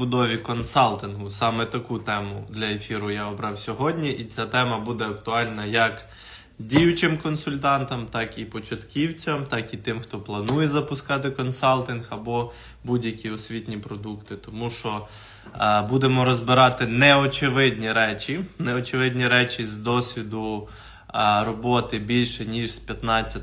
будові консалтингу. Саме таку тему для ефіру я обрав сьогодні, і ця тема буде актуальна як діючим консультантам, так і початківцям, так і тим, хто планує запускати консалтинг або будь-які освітні продукти. Тому що е, будемо розбирати неочевидні речі, неочевидні речі з досвіду е, роботи більше ніж з 15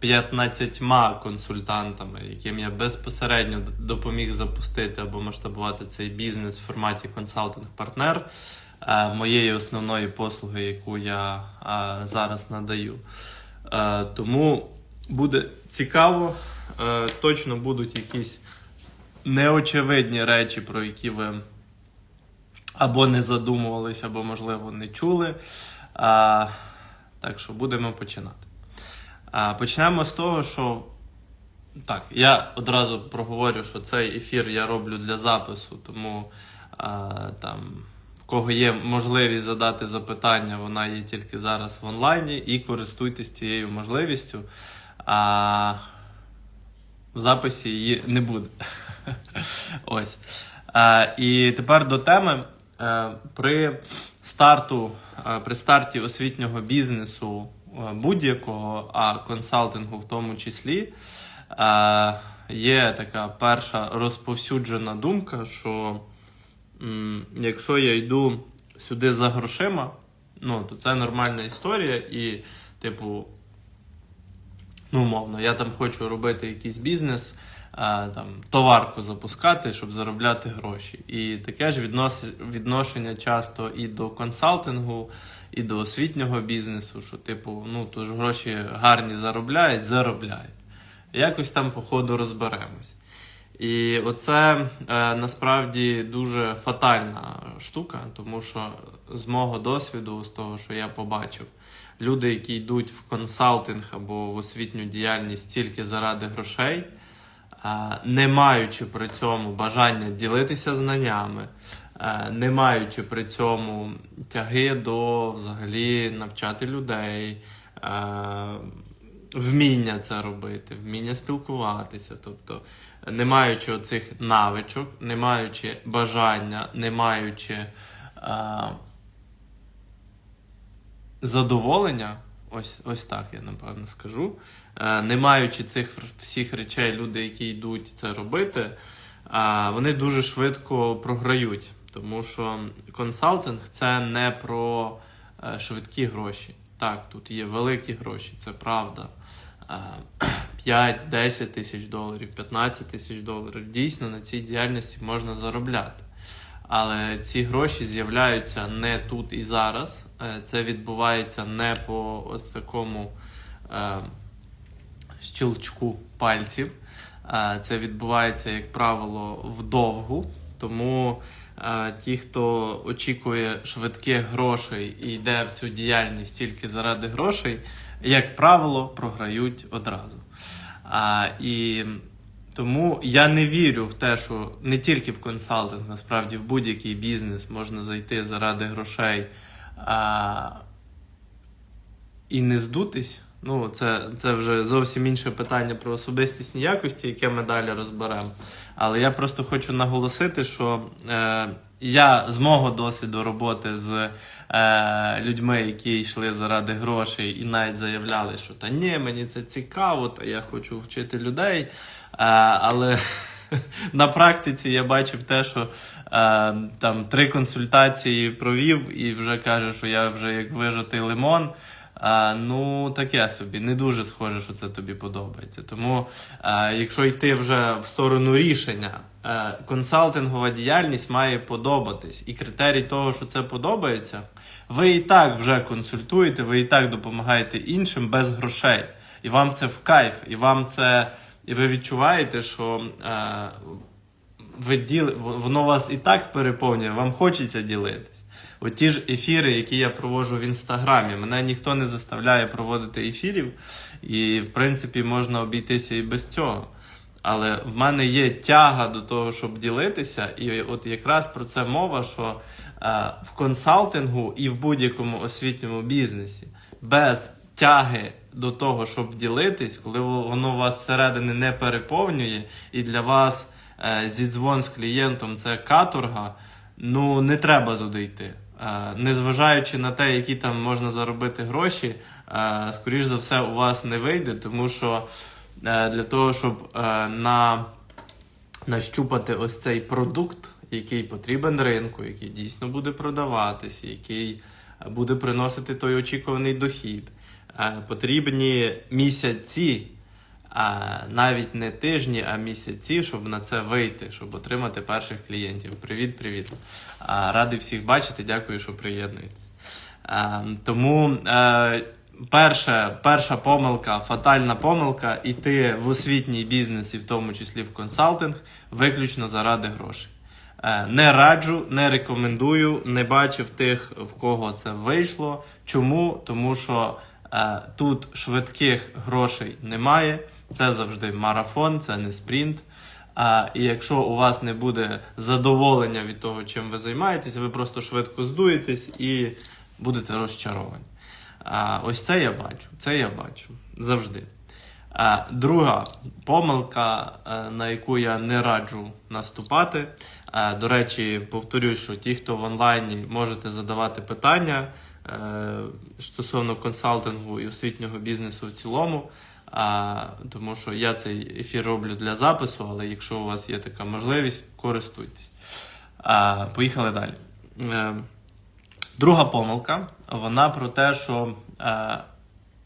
15 консультантами, яким я безпосередньо допоміг запустити або масштабувати цей бізнес в форматі консалтинг-партнер е, моєї основної послуги, яку я е, зараз надаю. Е, Тому буде цікаво, точно будуть якісь неочевидні речі, про які ви або не задумувались, або, можливо, не чули. Так що будемо починати. А, почнемо з того, що так, я одразу проговорю, що цей ефір я роблю для запису, тому там, в кого є можливість задати запитання, вона є тільки зараз в онлайні, і користуйтесь цією можливістю. А, в записі її не буде. Ось. Е, і тепер до теми. Е, при старту, е, при старті освітнього бізнесу будь-якого, а консалтингу в тому числі, е, є така перша розповсюджена думка, що якщо я йду сюди за грошима, ну, то це нормальна історія, і, типу, ну, умовно, я там хочу робити якийсь бізнес, там, товарку запускати, щоб заробляти гроші. І таке ж відношення часто і до консалтингу, і до освітнього бізнесу, що, типу, ну, то ж гроші гарні заробляють, заробляють. Якось там, по ходу, розберемось. І оце е, насправді дуже фатальна штука, тому що з мого досвіду, з того, що я побачив, люди, які йдуть в консалтинг або в освітню діяльність тільки заради грошей, е, не маючи при цьому бажання ділитися знаннями, не маючи при цьому тяги до взагалі навчати людей. е, Вміння це робити, вміння спілкуватися, тобто не маючи оцих навичок, не маючи бажання, не маючи е, задоволення, ось, ось так я напевно скажу. Е, не маючи цих всіх речей, люди, які йдуть це робити, е, вони дуже швидко програють. Тому що консалтинг це не про е, швидкі гроші. Так, тут є великі гроші, це правда. Е, 5-10 тисяч доларів, 15 тисяч доларів. Дійсно на цій діяльності можна заробляти. Але ці гроші з'являються не тут і зараз. Е, Це відбувається не по ось такому е, щелчку пальців. Е, Це відбувається, як правило, вдовгу. Тому е, ті, хто очікує швидких грошей і йде в цю діяльність тільки заради грошей, як правило, програють одразу. А, і тому я не вірю в те, що не тільки в консалтинг, насправді в будь-який бізнес можна зайти заради грошей і не здутись. Ну, це, це вже зовсім інше питання про особистісні якості, яке ми далі розберемо. Але я просто хочу наголосити, що е, я з мого досвіду роботи з е, людьми, які йшли заради грошей і навіть заявляли, що та ні, мені це цікаво, та я хочу вчити людей. Е, але на практиці я бачив те, що е, там три консультації провів і вже каже, що я вже як вижатий лимон. А, ну, таке собі, не дуже схоже, що це тобі подобається. Тому, а, якщо йти вже в сторону рішення, е, консалтингова діяльність має подобатись. І критерій того, що це подобається, ви і так вже консультуєте, ви і так допомагаєте іншим без грошей. І вам це в кайф, і вам це. І ви відчуваєте, що е, ви діли, воно вас і так переповнює, вам хочеться ділитись. От ті ж ефіри, які я проводжу в інстаграмі, мене ніхто не заставляє проводити ефірів, і в принципі можна обійтися і без цього. Але в мене є тяга до того, щоб ділитися, і от якраз про це мова, що е, в консалтингу і в будь-якому освітньому бізнесі без тяги до того, щоб ділитись, коли воно вас зсередини не переповнює, і для вас е, зідзвон з клієнтом це каторга, ну не треба туди йти. Е, Незважаючи на те, які там можна заробити гроші, е, скоріш за все, у вас не вийде, тому що е, для того, щоб на нащупати ось цей продукт, який потрібен ринку, який дійсно буде продаватися, який буде приносити той очікуваний дохід. Потрібні місяці, а навіть не тижні, а місяці, щоб на це вийти, щоб отримати перших клієнтів. Привіт, привіт. Радий всіх бачити, дякую, що приєднуєтесь. Тому перша, перша помилка, фатальна помилка іти в освітній бізнес і в тому числі в консалтинг виключно заради грошей. Е, Не раджу, не рекомендую, не бачив тих, в кого це вийшло. Чому? Тому що тут швидких грошей немає. Це завжди марафон, це не спринт. І якщо у вас не буде задоволення від того, чим ви займаєтесь, ви просто швидко здуєтесь і будете розчаровані. Ось це я бачу. Це я бачу завжди. Друга помилка, е, на яку я не раджу наступати. До речі, повторюю, що ті, хто в онлайні, можете задавати питання стосовно консалтингу і освітнього бізнесу в цілому. А, тому що я цей ефір роблю для запису, але якщо у вас є така можливість, користуйтесь. А, поїхали далі. Е, друга помилка, вона про те, що е,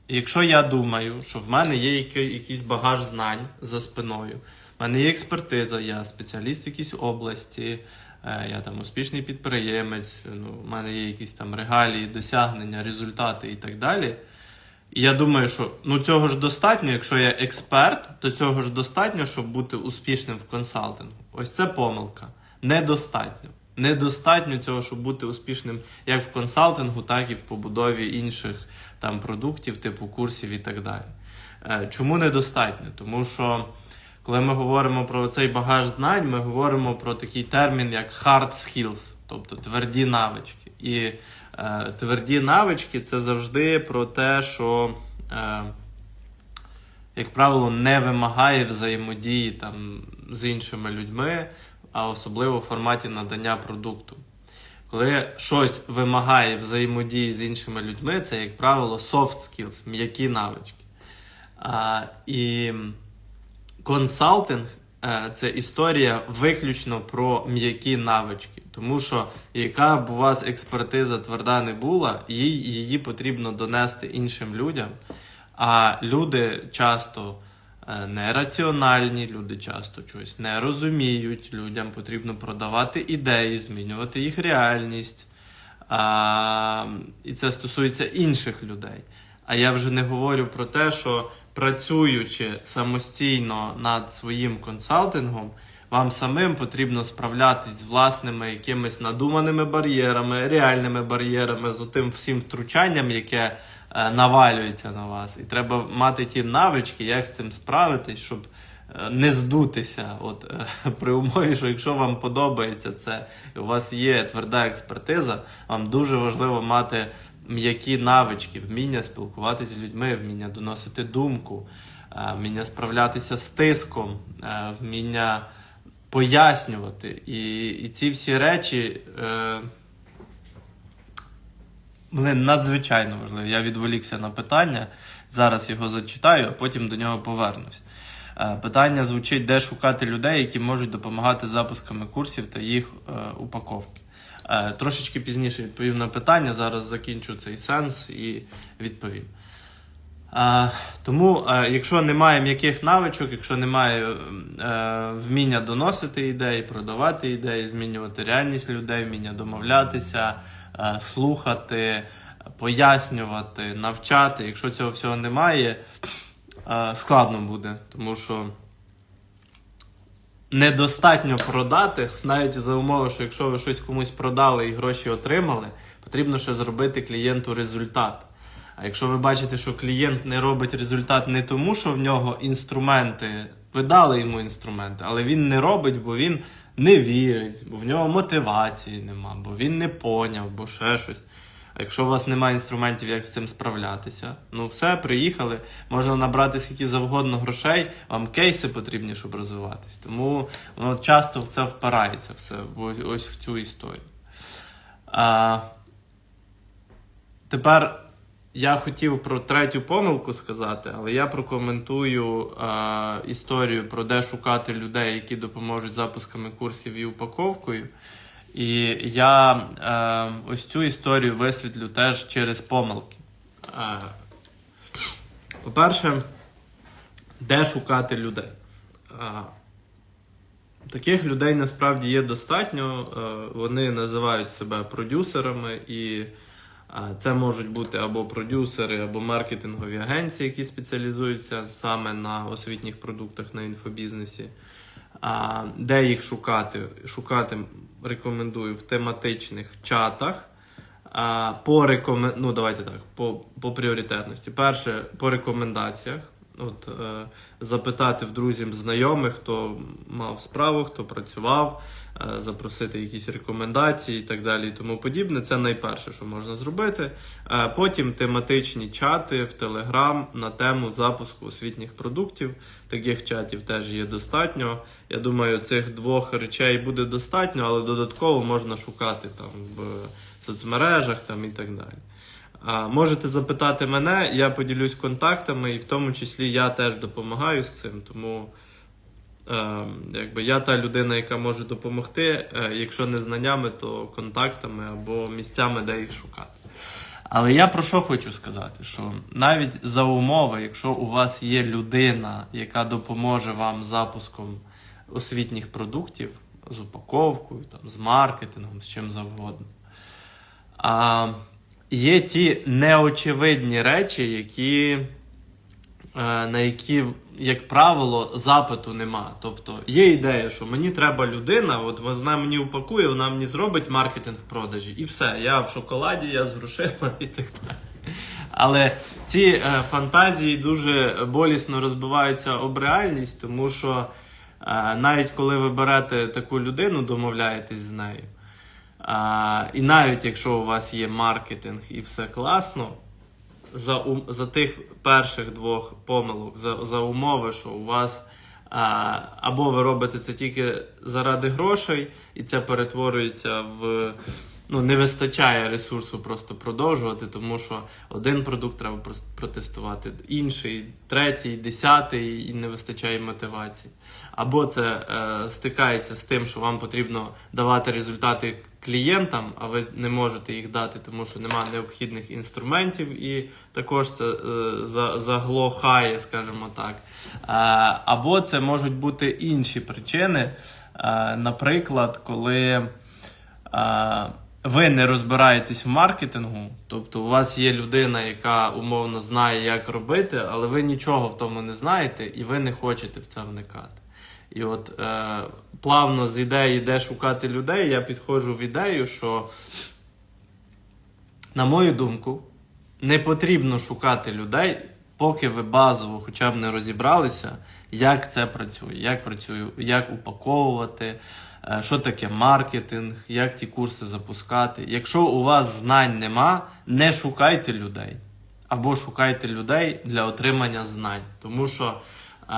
якщо я думаю, що в мене є який- якийсь багаж знань за спиною, в мене є експертиза, я спеціаліст в якійсь області, е, я там успішний підприємець, ну, в мене є якісь там регалії, досягнення, результати і так далі. І я думаю, що ну цього ж достатньо, якщо я експерт, то цього ж достатньо, щоб бути успішним в консалтингу. Ось це помилка. Недостатньо. Недостатньо цього, щоб бути успішним як в консалтингу, так і в побудові інших там продуктів, типу курсів і так далі. Е, Чому недостатньо? Тому що коли ми говоримо про цей багаж знань, ми говоримо про такий термін, як hard skills, тобто тверді навички. І е, тверді навички це завжди про те, що, е, як правило, не вимагає взаємодії там, з іншими людьми, а особливо в форматі надання продукту. Коли щось вимагає взаємодії з іншими людьми, це, як правило, soft skills, м'які навички. А, і консалтинг е, це історія виключно про м'які навички. Тому що яка б у вас експертиза тверда не була, їй, її потрібно донести іншим людям. А люди часто е, нераціональні, люди часто щось не розуміють. Людям потрібно продавати ідеї, змінювати їх реальність. А, і це стосується інших людей. А я вже не говорю про те, що працюючи самостійно над своїм консалтингом, вам самим потрібно справлятись з власними якимись надуманими бар'єрами, реальними бар'єрами, з тим всім втручанням, яке е, навалюється на вас. І треба мати ті навички, як з цим справитись, щоб е, не здутися. От е, при умові, що якщо вам подобається це, у вас є тверда експертиза, вам дуже важливо мати м'які навички, вміння спілкуватися з людьми, вміння доносити думку, е, вміння справлятися з тиском, е, вміння пояснювати. І, і ці всі речі. Е, вони надзвичайно важливі. Я відволікся на питання. Зараз його зачитаю, а потім до нього повернусь. Е, Питання звучить, де шукати людей, які можуть допомагати запусками курсів та їх упаковки. Е, Трошечки пізніше відповім на питання. Зараз закінчу цей сенс і відповім. Е, Тому, е, якщо немає м'яких навичок, якщо немає вміння доносити ідеї, продавати ідеї, змінювати реальність людей, вміння домовлятися, слухати, пояснювати, навчати, якщо цього всього немає, складно буде, тому що недостатньо продати, навіть за умови, що якщо ви щось комусь продали і гроші отримали, потрібно ще зробити клієнту результат. А якщо ви бачите, що клієнт не робить результат не тому, що в нього інструменти, ви дали йому інструменти, але він не робить, бо він не вірить, бо в нього мотивації нема, бо він не поняв, бо ще щось. А якщо у вас немає інструментів, як з цим справлятися, ну все, приїхали, можна набрати скільки завгодно грошей, вам кейси потрібні, щоб розвиватись. Тому воно часто в це впирається все ось- в цю історію. А, тепер я хотів про третю помилку сказати, але я прокоментую е, історію про де шукати людей, які допоможуть запусками курсів і упаковкою. І я е, ось цю історію висвітлю теж через помилки. Е, по-перше, де шукати людей? Е, Таких людей насправді є достатньо. Е, Вони називають себе продюсерами, і е, це можуть бути або продюсери, або маркетингові агенції, які спеціалізуються саме на освітніх продуктах на інфобізнесі. А, Де їх шукати? Шукати рекомендую в тематичних чатах. По рекомен... ну, давайте так, по, по пріоритетності. Перше, по рекомендаціях. От, е, запитати в друзів, знайомих, хто мав справу, хто працював, запросити якісь рекомендації і так далі, і тому подібне. Це найперше, що можна зробити. Е, потім тематичні чати в Telegram на тему запуску освітніх продуктів. Таких чатів теж є достатньо. Я думаю, цих двох речей буде достатньо, але додатково можна шукати там в соцмережах там, і так далі. Можете запитати мене, я поділюсь контактами, і в тому числі я теж допомагаю з цим. Тому е, якби я та людина, яка може допомогти, е, якщо не знаннями, то контактами або місцями, де їх шукати. Але я про що хочу сказати? Що навіть за умови, якщо у вас є людина, яка допоможе вам з запуском освітніх продуктів, з упаковкою, там, з маркетингом, з чим завгодно. А, є ті неочевидні речі, які, на які, як правило, запиту нема. Тобто є ідея, що мені треба людина, от вона мені упакує, вона мені зробить маркетинг продажі, і все. Я в шоколаді, я з грошима і так далі. Але ці е, фантазії дуже болісно розбиваються об реальність, тому що е, навіть коли ви берете таку людину, домовляєтесь з нею. І навіть якщо у вас є маркетинг і все класно, за, ум- за тих перших двох помилок, за, за умови, що у вас а, або ви робите це тільки заради грошей, і це перетворюється в. Ну, не вистачає ресурсу просто продовжувати, тому що один продукт треба протестувати, інший, третій, десятий, і не вистачає мотивації. Або це е, стикається з тим, що вам потрібно давати результати клієнтам, а ви не можете їх дати, тому що немає необхідних інструментів, і також це е, заглохає, скажімо так. Е, або це можуть бути інші причини. Е, наприклад, коли. е, ви не розбираєтесь в маркетингу, тобто у вас є людина, яка умовно знає, як робити, але ви нічого в тому не знаєте і ви не хочете в це вникати. І от е, плавно з ідеї, де шукати людей, я підходжу в ідею, що, на мою думку, не потрібно шукати людей, поки ви базово хоча б не розібралися, як це працює, як працює, як упаковувати, е, що таке маркетинг, як ті курси запускати. Якщо у вас знань нема, не шукайте людей. Або шукайте людей для отримання знань. Тому що е,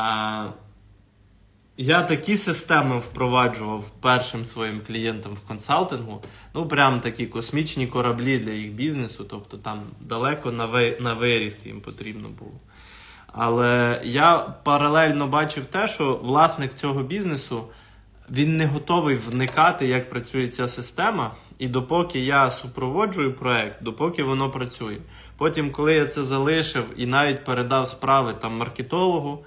я такі системи впроваджував першим своїм клієнтам в консалтингу. Ну, прям такі космічні кораблі для їх бізнесу, тобто там далеко на, ви, на виріст їм потрібно було. Але я паралельно бачив те, що власник цього бізнесу він не готовий вникати, як працює ця система. І допоки я супроводжую проект, допоки воно працює. Потім, коли я це залишив і навіть передав справи там маркетологу,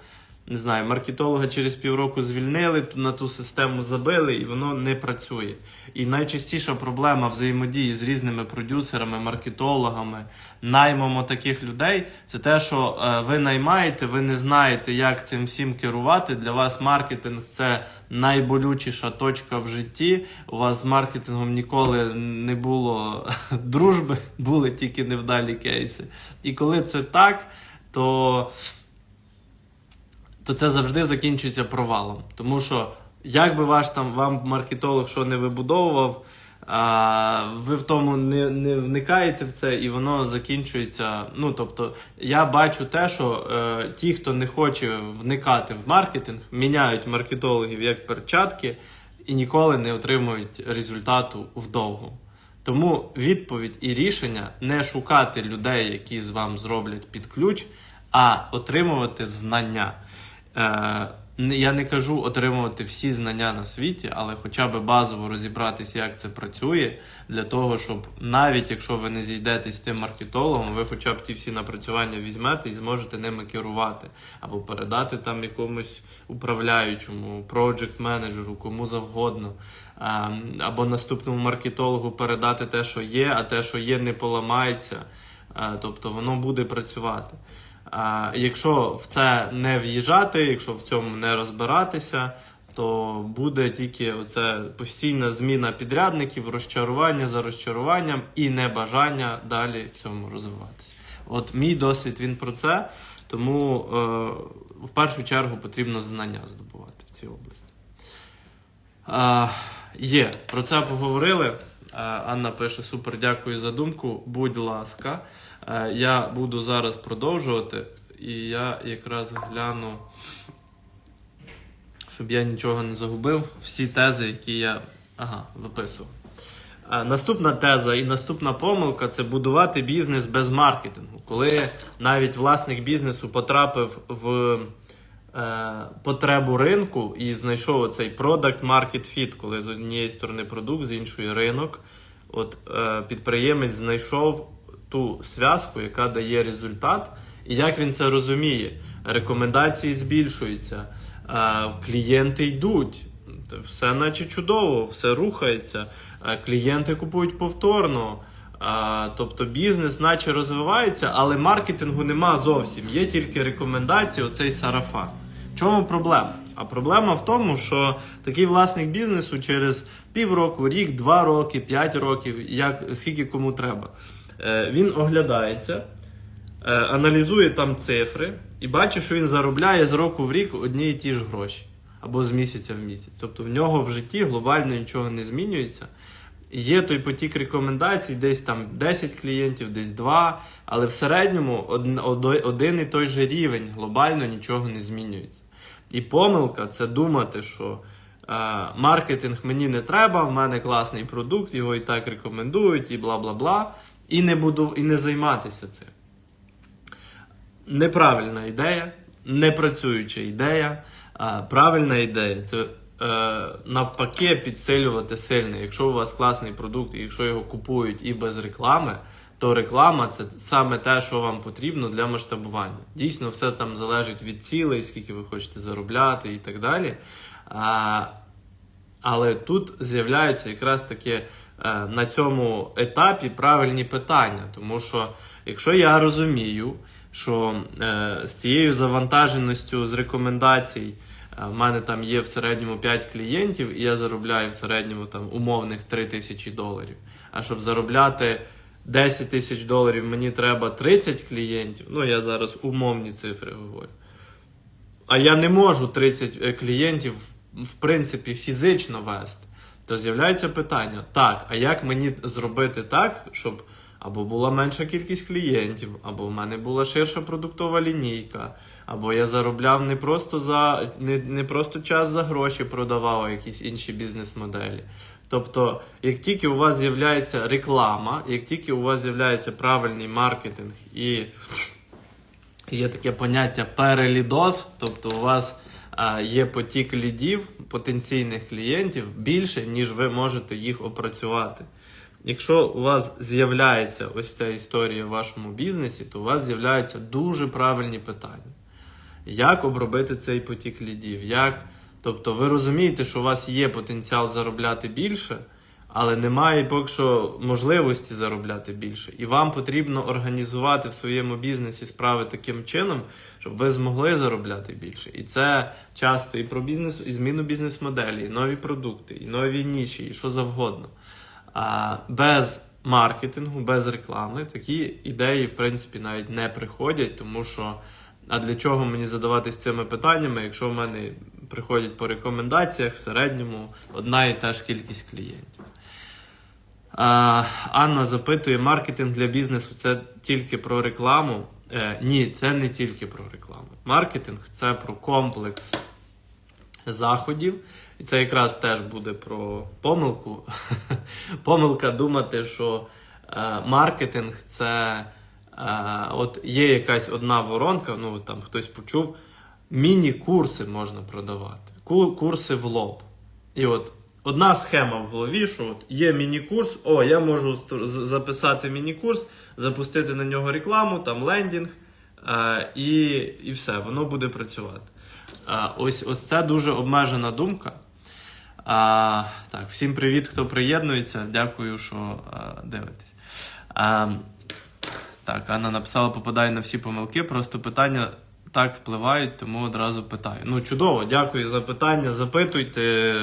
не знаю, маркетолога через півроку звільнили, на ту систему забили, і воно не працює. І найчастіша проблема взаємодії з різними продюсерами, маркетологами, наймом таких людей це те, що е, ви наймаєте, ви не знаєте, як цим всім керувати. Для вас маркетинг це найболючіша точка в житті. У вас з маркетингом ніколи не було дружби, були тільки невдалі кейси. І коли це так, то то це завжди закінчується провалом. Тому що, як би ваш там вам маркетолог що не вибудовував, А, ви в тому не, не вникаєте в це, і воно закінчується. Ну тобто, я бачу те, що е, ті, хто не хоче вникати в маркетинг, міняють маркетологів як перчатки і ніколи не отримують результату вдовго. Тому відповідь і рішення не шукати людей, які з вам зроблять під ключ, а отримувати знання. Е, я не кажу отримувати всі знання на світі, але хоча б базово розібратися, як це працює, для того, щоб навіть якщо ви не зійдетесь з тим маркетологом, ви хоча б ті всі напрацювання візьмете і зможете ними керувати, або передати там якомусь управляючому, проджект менеджеру, кому завгодно, Ем, або наступному маркетологу передати те, що є, а те, що є, не поламається. Е, Тобто воно буде працювати. Якщо в це не в'їжджати, якщо в цьому не розбиратися, то буде тільки оце постійна зміна підрядників, розчарування за розчаруванням і небажання далі в цьому розвиватися. От мій досвід він про це, тому е, в першу чергу потрібно знання здобувати в цій області. Е, є, про це поговорили. Е, Анна пише: супер, дякую за думку. Будь ласка, я буду зараз продовжувати, і я якраз гляну, щоб я нічого не загубив. Всі тези, які я ага, виписував. Е, Наступна теза і наступна помилка це будувати бізнес без маркетингу. Коли навіть власник бізнесу потрапив в е, потребу ринку і знайшов оцей product market fit, коли з однієї сторони продукт, з іншої ринок. От е, підприємець знайшов ту зв'язку, яка дає результат, і як він це розуміє. Рекомендації збільшуються, е, клієнти йдуть. Все наче чудово, все рухається. Е, Клієнти купують повторно. Е, Тобто бізнес наче розвивається, але маркетингу нема зовсім. Є тільки рекомендації, оцей сарафан. В чому проблема? А проблема в тому, що такий власник бізнесу через півроку, рік, два роки, п'ять років, як скільки кому треба, він оглядається, е, аналізує там цифри і бачить, що він заробляє з року в рік одні і ті ж гроші або з місяця в місяць. Тобто в нього в житті глобально нічого не змінюється. Є той потік рекомендацій, десь там 10 клієнтів, десь 2, але в середньому од- од- один і той же рівень глобально нічого не змінюється. І помилка це думати, що е, маркетинг мені не треба, в мене класний продукт, його і так рекомендують, і бла бла бла. І не буду і не займатися цим. Неправильна ідея, непрацююча ідея. А, правильна ідея це е, навпаки підсилювати сильне. Якщо у вас класний продукт, і якщо його купують і без реклами, то реклама це саме те, що вам потрібно для масштабування. Дійсно, все там залежить від цілей, скільки ви хочете заробляти і так далі. А, але тут з'являються якраз таки е, на цьому етапі правильні питання. Тому що якщо я розумію, що е, з цією завантаженістю з рекомендацій е, в мене там є в середньому 5 клієнтів, і я заробляю в середньому там умовних 3 тисячі доларів. А щоб заробляти 10 тисяч доларів, мені треба 30 клієнтів. Ну я зараз умовні цифри говорю. А я не можу 30 е, клієнтів, в принципі, фізично вести. То з'являється питання: так, а як мені зробити так, щоб або була менша кількість клієнтів, або в мене була ширша продуктова лінійка, або я заробляв не просто за не, не просто час за гроші продавав, а якісь інші бізнес-моделі. Тобто, як тільки у вас з'являється реклама, як тільки у вас з'являється правильний маркетинг і є таке поняття перелідоз, тобто у вас є потік лідів, потенційних клієнтів більше, ніж ви можете їх опрацювати. Якщо у вас з'являється ось ця історія в вашому бізнесі, то у вас з'являються дуже правильні питання. Як обробити цей потік лідів? Як... Тобто ви розумієте, що у вас є потенціал заробляти більше, але немає поки що можливості заробляти більше. І вам потрібно організувати в своєму бізнесі справи таким чином, щоб ви змогли заробляти більше. І це часто і про бізнес, і зміну бізнес-моделі, і нові продукти, і нові ніші, і що завгодно. А без маркетингу, без реклами такі ідеї, в принципі, навіть не приходять, тому що. А для чого мені задаватись цими питаннями, якщо в мене приходять по рекомендаціях в середньому одна і та ж кількість клієнтів? Анна запитує, маркетинг для бізнесу це тільки про рекламу. Е, ні, це не тільки про рекламу. Маркетинг це про комплекс заходів. І це якраз теж буде про помилку. Помилка думати, що е, маркетинг це е, от є якась одна воронка, ну там хтось почув, міні-курси можна продавати. Курси в лоб. І от одна схема в голові, що от є міні-курс, о, я можу записати міні-курс, запустити на нього рекламу, там лендінг, е, і, і все, воно буде працювати. А, ось, ось це дуже обмежена думка. А, так, всім привіт, хто приєднується. Дякую, що а, дивитесь. А, так, Анна написала, попадаю на всі помилки. Просто питання так впливають, тому одразу питаю. Ну, чудово, дякую за питання. Запитуйте.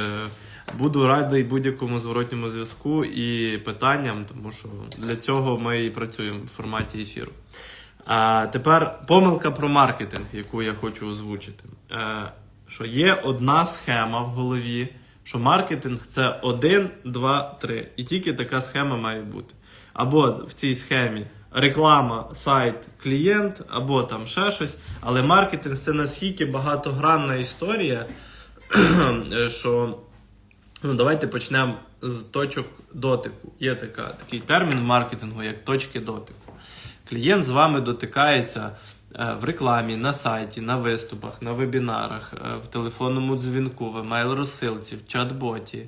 Буду радий будь-якому зворотньому зв'язку і питанням, тому що для цього ми і працюємо в форматі ефіру. А тепер помилка про маркетинг, яку я хочу озвучити. Е, що є одна схема в голові, що маркетинг це один, два, три. І тільки така схема має бути. Або в цій схемі реклама, сайт, клієнт, або там ще щось. Але маркетинг це наскільки багатогранна історія, що ну, давайте почнемо з точок дотику. Є така, такий термін в маркетингу, як точки дотику. Клієнт з вами дотикається е, в рекламі, на сайті, на виступах, на вебінарах, е, в телефонному дзвінку, в емейл-розсилці, в чат-боті.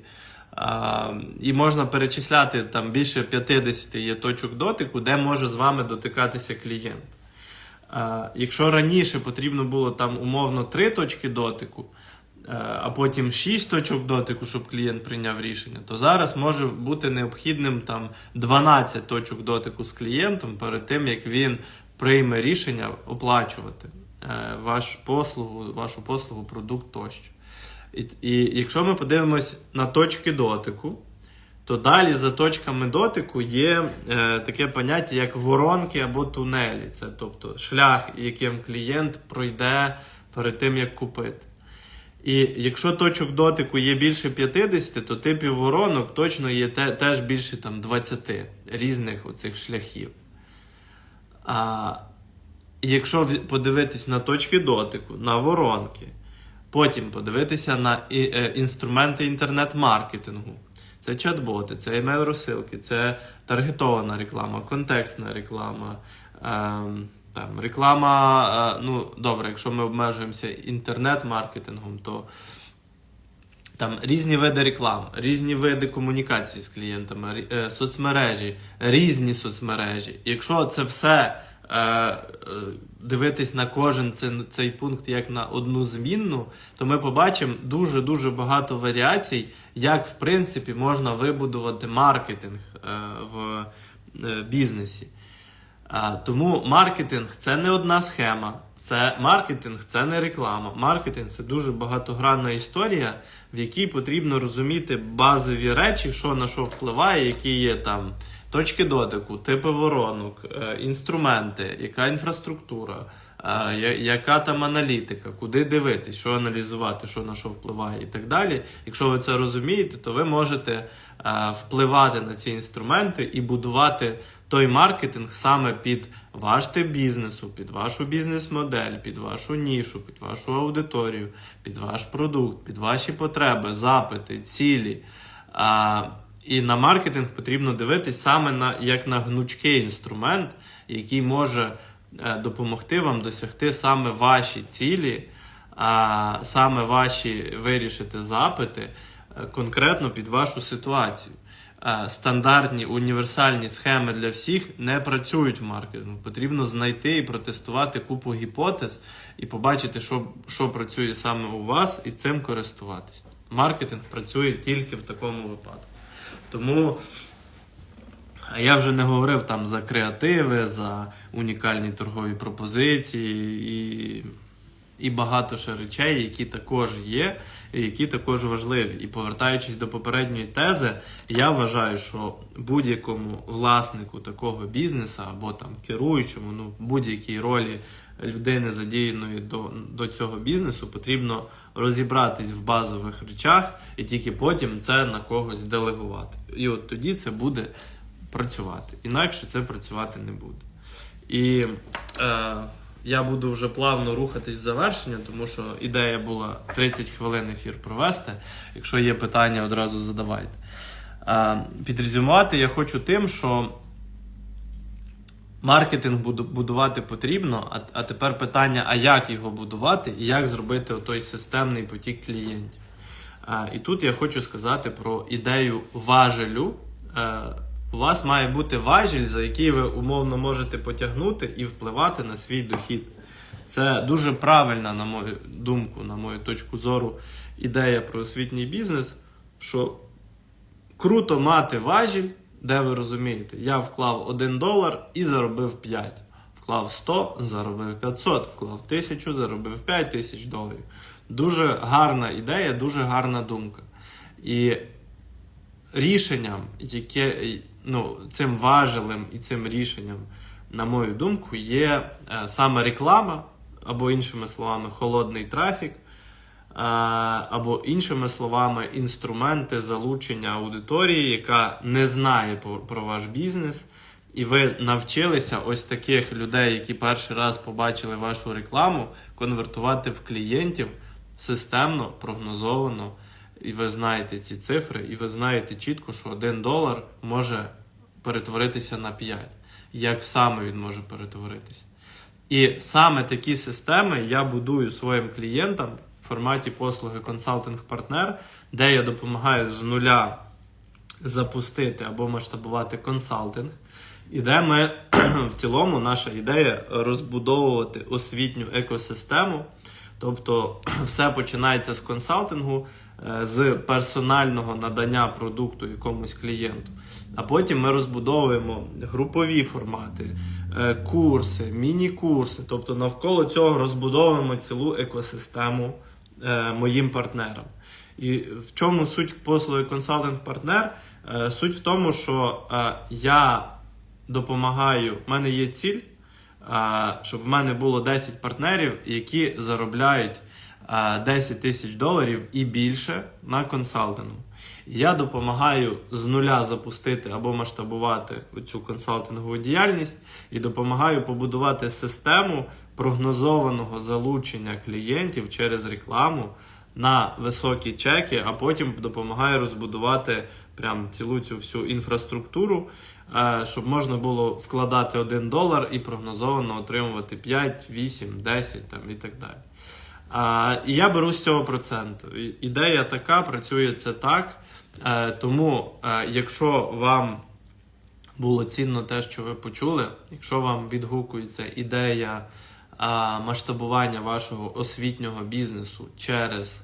І можна перечисляти там більше 50 є точок дотику, де може з вами дотикатися клієнт. Якщо раніше потрібно було там умовно 3 точки дотику, е, а потім 6 точок дотику, щоб клієнт прийняв рішення, то зараз може бути необхідним там 12 точок дотику з клієнтом перед тим, як він прийме рішення оплачувати е, ваш послугу, вашу послугу, продукт тощо. І, і якщо ми подивимось на точки дотику, то далі за точками дотику є е, таке поняття, як воронки або тунелі. Це тобто шлях, яким клієнт пройде перед тим, як купити. І якщо точок дотику є більше 50, то типів воронок точно є те, теж більше там, 20 різних оцих шляхів. А, якщо подивитись на точки дотику, на воронки, потім подивитися на е, інструменти інтернет-маркетингу. Це чат-боти, це емейл-розсилки, це таргетована реклама, контекстна реклама. ем, там, реклама, е, ну добре, якщо ми обмежуємося інтернет-маркетингом, то там різні види реклам, різні види комунікації з клієнтами, е, соцмережі, різні соцмережі. Якщо це все е, дивитись на кожен цей, пункт як на одну змінну, то ми побачимо дуже дуже багато варіацій, як в принципі можна вибудувати маркетинг в бізнесі. А, тому маркетинг це не одна схема. Це маркетинг це не реклама. Маркетинг це дуже багатогранна історія, в якій потрібно розуміти базові речі, що на що впливає, які є там точки дотику, типи воронок, е, інструменти, яка інфраструктура, е, яка там аналітика, куди дивитись, що аналізувати, що на що впливає і так далі. Якщо ви це розумієте, то ви можете е, впливати на ці інструменти і будувати той маркетинг саме під ваш тип бізнесу, під вашу бізнес-модель, під вашу нішу, під вашу аудиторію, під ваш продукт, під ваші потреби, запити, цілі. А, і на маркетинг потрібно дивитись саме на як на гнучкий інструмент, який може е, допомогти вам досягти саме ваші цілі, а саме ваші вирішити запити е, конкретно під вашу ситуацію. Е, Стандартні універсальні схеми для всіх не працюють в маркетингу. Потрібно знайти і протестувати купу гіпотез і побачити, що, що працює саме у вас, і цим користуватись. Маркетинг працює тільки в такому випадку. Тому я вже не говорив там за креативи, за унікальні торгові пропозиції і і багато ще речей, які також є, і які також важливі. І повертаючись до попередньої тези, я вважаю, що будь-якому власнику такого бізнесу або там керуючому, ну будь-якій ролі людини задіяної до, до цього бізнесу, потрібно розібратись в базових речах і тільки потім це на когось делегувати. І от тоді це буде працювати. Інакше це працювати не буде. І е, я буду вже плавно рухатись в завершення, тому що ідея була 30 хвилин ефір провести. Якщо є питання, одразу задавайте. Е, підрезюмувати я хочу тим, що маркетинг будувати потрібно, а, тепер питання, а як його будувати і як зробити той системний потік клієнтів. Е, і тут я хочу сказати про ідею важелю. У вас має бути важіль, за який ви умовно можете потягнути і впливати на свій дохід. Це дуже правильна, на мою думку, на мою точку зору, ідея про освітній бізнес, що круто мати важіль, де ви розумієте, я вклав 1 долар і заробив 5. Вклав 100, заробив 500, вклав 1000, заробив 5 тисяч доларів. Дуже гарна ідея, дуже гарна думка. І рішенням, яке ну, цим важелем і цим рішенням, на мою думку, є е, саме реклама, або іншими словами, холодний трафік, е, або іншими словами, інструменти залучення аудиторії, яка не знає про, ваш бізнес. І ви навчилися ось таких людей, які перший раз побачили вашу рекламу, конвертувати в клієнтів системно, прогнозовано. І ви знаєте ці цифри, і ви знаєте чітко, що 1 долар може перетворитися на 5. Як саме він може перетворитися? І саме такі системи я будую своїм клієнтам в форматі послуги консалтинг-партнер, де я допомагаю з нуля запустити або масштабувати консалтинг, і де ми в цілому наша ідея розбудовувати освітню екосистему. Тобто все починається з консалтингу, з персонального надання продукту якомусь клієнту. А потім ми розбудовуємо групові формати, е, курси, міні-курси. Тобто навколо цього розбудовуємо цілу екосистему е, моїм партнерам. І в чому суть послуги консалтинг-партнер? Е, Суть в тому, що е, я допомагаю, в мене є ціль, е, щоб в мене було 10 партнерів, які заробляють е, 10 тисяч доларів і більше на консалтингу. Я допомагаю з нуля запустити або масштабувати цю консалтингову діяльність і допомагаю побудувати систему прогнозованого залучення клієнтів через рекламу на високі чеки, а потім допомагаю розбудувати прям цілу цю всю інфраструктуру, е, щоб можна було вкладати 1 долар і прогнозовано отримувати 5, 8, 10 там, і так далі. А, і я беру з цього процент. І- Ідея така, працює це так. Е, тому, е, якщо вам було цінно те, що ви почули, якщо вам відгукується ідея а, масштабування вашого освітнього бізнесу через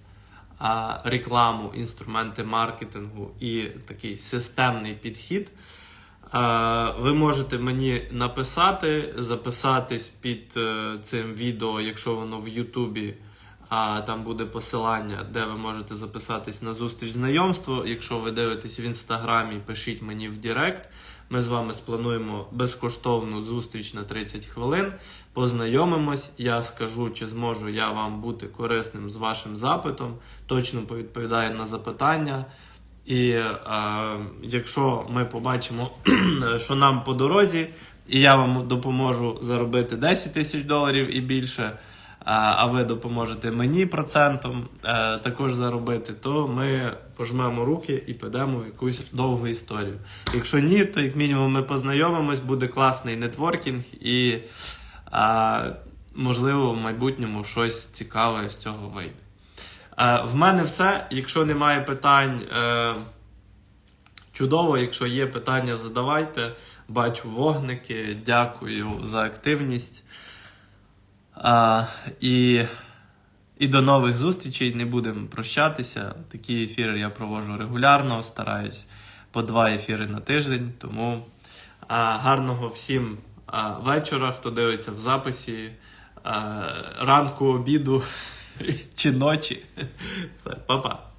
а, рекламу, інструменти маркетингу і такий системний підхід, а, ви можете мені написати, записатись під е, цим відео, якщо воно в Ютубі. А там буде посилання, де ви можете записатись на зустріч знайомства. Якщо ви дивитесь в інстаграмі, пишіть мені в Директ. Ми з вами сплануємо безкоштовну зустріч на 30 хвилин. Познайомимось. Я скажу, чи зможу я вам бути корисним з вашим запитом. Точно повідповідаю на запитання. І е, якщо ми побачимо, що нам по дорозі, і я вам допоможу заробити 10 тисяч доларів і більше, а, ви допоможете мені процентом е, також заробити, то ми пожмемо руки і підемо в якусь довгу історію. Якщо ні, то як мінімум ми познайомимось, буде класний нетворкінг і можливо в майбутньому щось цікаве з цього вийде. Е, в мене все. Якщо немає питань, е, чудово. Якщо є питання, задавайте. Бачу вогники. Дякую за активність. Е, і, і до нових зустрічей. Не будемо прощатися. Такі ефіри я проводжу регулярно, стараюсь по два ефіри на тиждень. Тому а, гарного всім а, вечора, хто дивиться в записі. ранку, обіду чи ночі. Все, па-па.